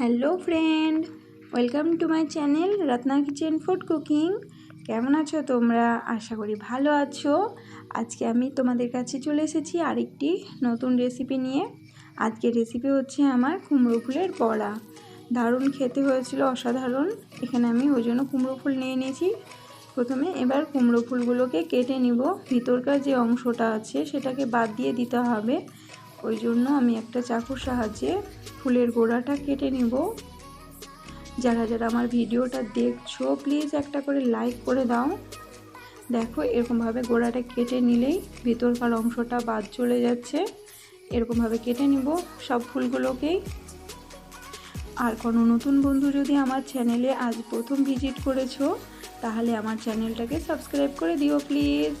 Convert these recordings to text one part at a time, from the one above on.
Hello friend, welcome to my channel Ratna kitchen food cooking. কেমন আছো তোমরা? আশা করি ভালো আছো। আজকে আমি তোমাদের কাছে চলে এসেছি আরেকটি নতুন রেসিপি নিয়ে। আজকের রেসিপি হচ্ছে আমার কুমড়ো ফুলের বড়া। দারুণ খেতে হয়েছিল অসাধারণ। এখানে আমি ওই জন্য কুমড়ো ফুল নিয়ে নিয়েছি। প্রথমে এবার কুমড়ো ফুলগুলোকে কেটে নিব। ভিতরকার যে অংশটা আছে সেটাকে বাদ দিয়ে দিতে হবে। ওই জন্য আমি একটা চাকুর সাহায্যে ফুলের গোড়াটা কেটে নেব। যারা যারা আমার ভিডিওটা দেখছ প্লিজ একটা করে লাইক করে দাও। দেখো, এরকমভাবে গোড়াটা কেটে নিলেই ভিতরকার অংশটা বাদ চলে যাচ্ছে। এরকমভাবে কেটে নিব সব ফুলগুলোকেই। আর কোনো নতুন বন্ধু যদি আমার চ্যানেলে আজ প্রথম ভিজিট করেছ, তাহলে আমার চ্যানেলটাকে সাবস্ক্রাইব করে দিও প্লিজ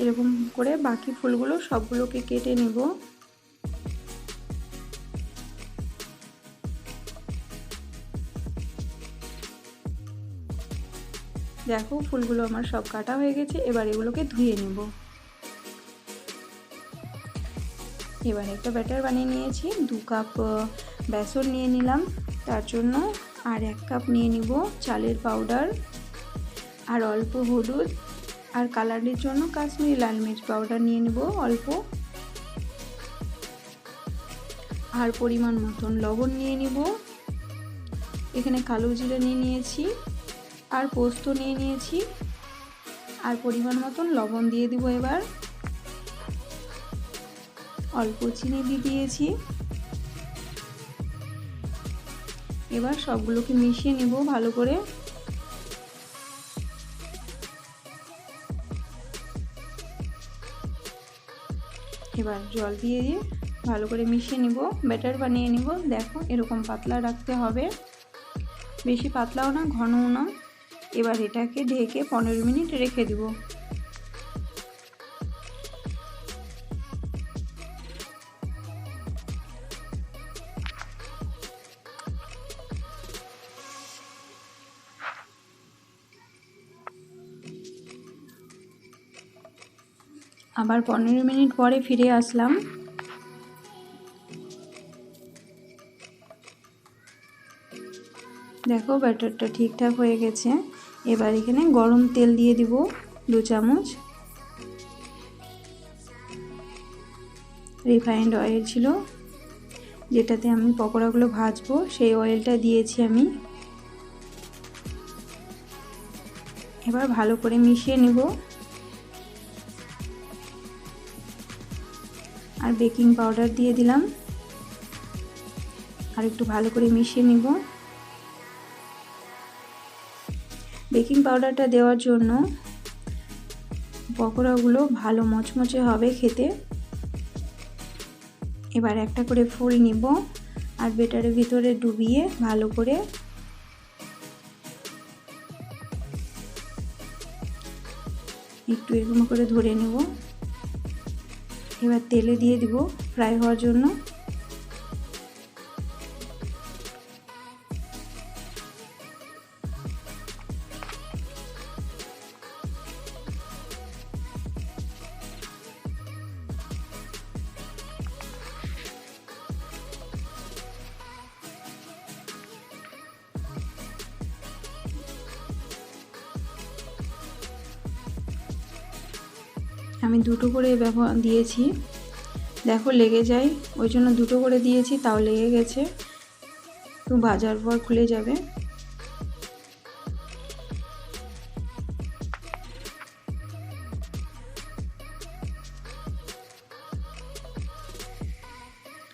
এরকম করে বাকি ফুলগুলো সবগুলোকে কেটে নেব। দেখো, ফুলগুলো আমার সব কাটা হয়ে গেছে, এবার এগুলোকে ধুয়ে নেব। এবার একটা ব্যাটার বানিয়ে নিয়েছি, দু কাপ বেসন নিয়ে নিলাম। তার জন্য আর এক কাপ নিয়ে নিব চালের পাউডার আর অল্প হলুদ। আর কালারের জন্য কাশ্মীরি লাল মির্চ পাউডার নিয়ে নেব অল্প। আর পরিমাণ মতন লবণ নিয়ে নিব। এখানে কালো জিরা নিয়ে নিয়েছি, আর পোস্ত নিয়ে নিয়েছি, আর পরিমাণ মতন লবণ দিয়ে দিব এবার। অল্প চিনি দিয়ে দিয়েছি। এবার সবগুলোকে মিশিয়ে নেব ভালো করে। এবার জল দিয়ে দিয়ে ভালো করে মিশিয়ে নিব ব্যাটার বানিয়ে নিব। দেখো এরকম পাতলা রাখতে হবে। বেশি পাতলাও না, ঘনও না। এবার এটাকে ঢেকে পনেরো মিনিট রেখে দিব। আবার পনেরো মিনিট পরে ফিরে আসলাম। দেখো ব্যাটারটা ঠিকঠাক হয়ে গেছে। এবার এখানে গরম তেল দিয়ে দিব দু চামচ। রিফাইন্ড অয়েল ছিল, যেটাতে আমি পকোড়াগুলো ভাজবো, সেই অয়েলটা দিয়েছি আমি। এবার ভালো করে মিশিয়ে নিব। আর বেকিং পাউডার দিয়ে দিলাম। আর একটু ভালো করে মিশিয়ে নিব। বেকিং পাউডারটা দেওয়ার জন্য পকোড়াগুলো ভালো মচমচে হবে খেতে। এবার একটা করে ফুল নিব আর বেটারের ভিতরে ডুবিয়ে ভালো করে একটু এরকম করে ধরে নেব। এবার তেলে দিয়ে দিব ফ্রাই হওয়ার জন্য। আমি দুটো করে ব্যবহার দিয়েছি। দেখো লেগে যায়। ওই জন্য দুটো করে দিয়েছি, তাও লেগে গেছে। তো ভাজার পর খুলে যাবে।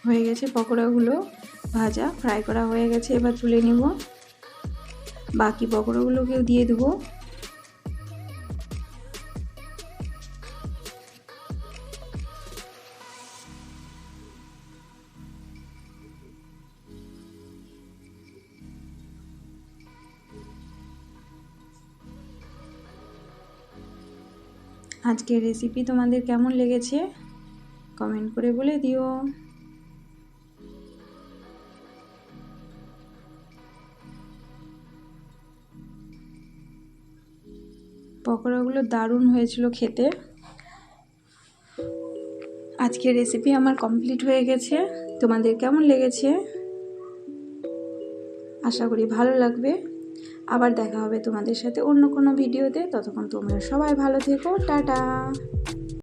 হয়ে গেছে পকোড়াগুলো ভাজা ফ্রাই করা হয়ে গেছে। এবার তুলে নিব। বাকি পকোড়াগুলোকেও দিয়ে দেবো। আজকের রেসিপি তোমাদের কেমন লেগেছে? কমেন্ট করে বলে দিও। পকোড়াগুলো দারুণ হয়েছিল খেতে। আজকের রেসিপি আমার কমপ্লিট হয়ে গেছে। তোমাদের কেমন লেগেছে? আশা করি ভালো লাগবে। আবার দেখা হবে তোমাদের সাথে অন্য কোনো ভিডিওতে। ততক্ষণ তোমরা সবাই ভালো থেকো। টাটা!